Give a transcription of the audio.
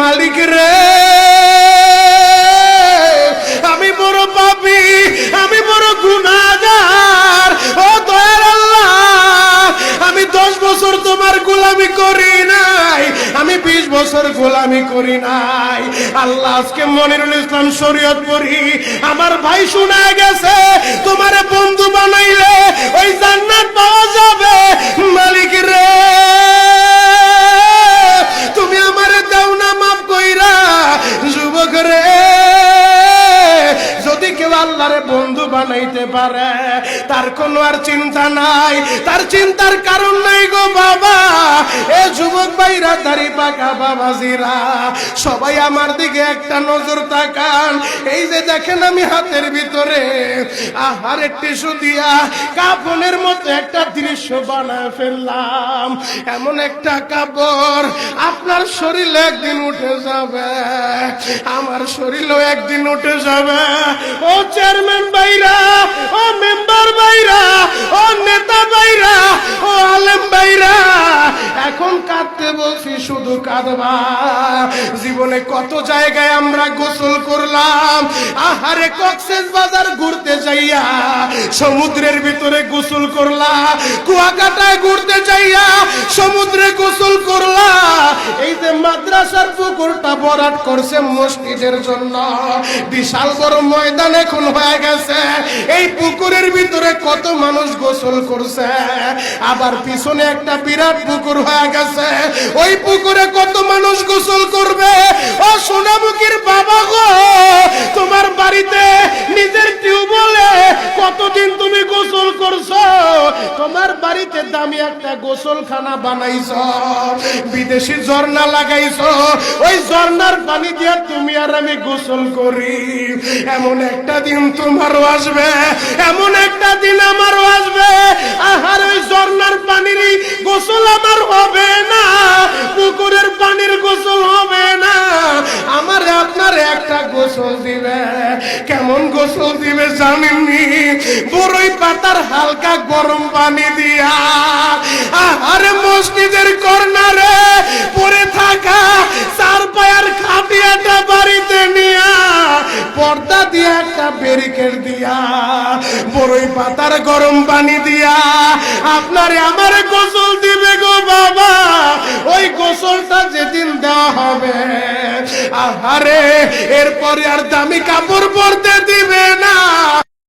মালিক রে। আমি বড় পাপি, আমি বড় গুনাহগার। ও দয়ার আল্লাহ, আমি দশ বছর তোমার গোলামি করি নাই। আমি বিশ বছর গোলামি করি নাই। আল্লাহ, আজকে মনিরুল ইসলাম শরীয়ত পড়ি। আমার ভাই শোনা গেছে, তোমার আল্লাহরে বন্ধু বানাইতে পারে। তার কোনো আর চিন্তা নাই। তার চিন্তার কারণ নাই গো বাবা। এ যুবক ভাইরা, দাড়ি পাকা বাবাজিরা, সবাই আমার দিকে একটা নজর তাকান। এই যে দেখেন আমি হাতের ভিতরে, আহারে টিস্যু দিয়া কাপনের একটা দৃশ্য বানায় ফেললাম, এমন একটা কাপড় আপনার শরীরে একদিন উঠে যাবে, আমার শরীরও একদিন উঠে যাবে। ও চেয়ারম্যান বাইরা ও মেম্বার বাইরা ও নেতা বাইরা ও আলেম বাইরা এখন কাঁদতে বলছি, শুধু কাঁদবা। জীবনে কত জায়গায় আমরা গোসল করলাম, আহারে কক্সেস বাজার ঘুরতে যাইয়া সমুদ্রের ভিতরে গোসল করলা, কুয়াকাটায় ঘুরতে যাইয়া সমুদ্রে গোসল করলা। এই যে মাদ্রাসার পুকুরটা বরাট করছে মসজিদের জন্য, বিশাল বড় ময়দান এখন হয়ে গেছে। এই পুকুরের ভিতরে কত মানুষ গোসল করছে, আবার পিছনে একটা বিরাট পুকুর হয়ে গেছে। ওই পুকুরে কত মানুষ গোসল করবে? ও সোনামুখীর বাবা গো, তোমার বাড়িতে কতদিন তুমি গোসল করছ? তোমার বাড়িতে দামি একটা গোসলখানা বানাইছো। বিদেশি ঝর্ণা লাগাইছো। ওই ঝর্ণার পানি দিয়ে তুমি আর আমি গোসল করি। এমন একটা দিন তোমারও আসবে, এমন একটা দিন আমারও আসবে। আহার, ওই ঝর্ণার পানির গোসল আমার হবে না, পুকুরের পানির গোসল হবে একটা গোসল দিবে? কেমন গোসল দিবে জানেননি? বড়ই পাতার হালকা গরম পানি দিয়া। আরে মসজিদের কর্নারে ব্যারিকেড দিয়া, বড়ই পাতার গরম পানি দিয়া। আপনারে আমার গোসল দিবে গো বাবা, ওই গোসলটা যেদিন দেওয়া হবে। আহারে, এরপরে আর দামি কাপড় পরতে দিবে না।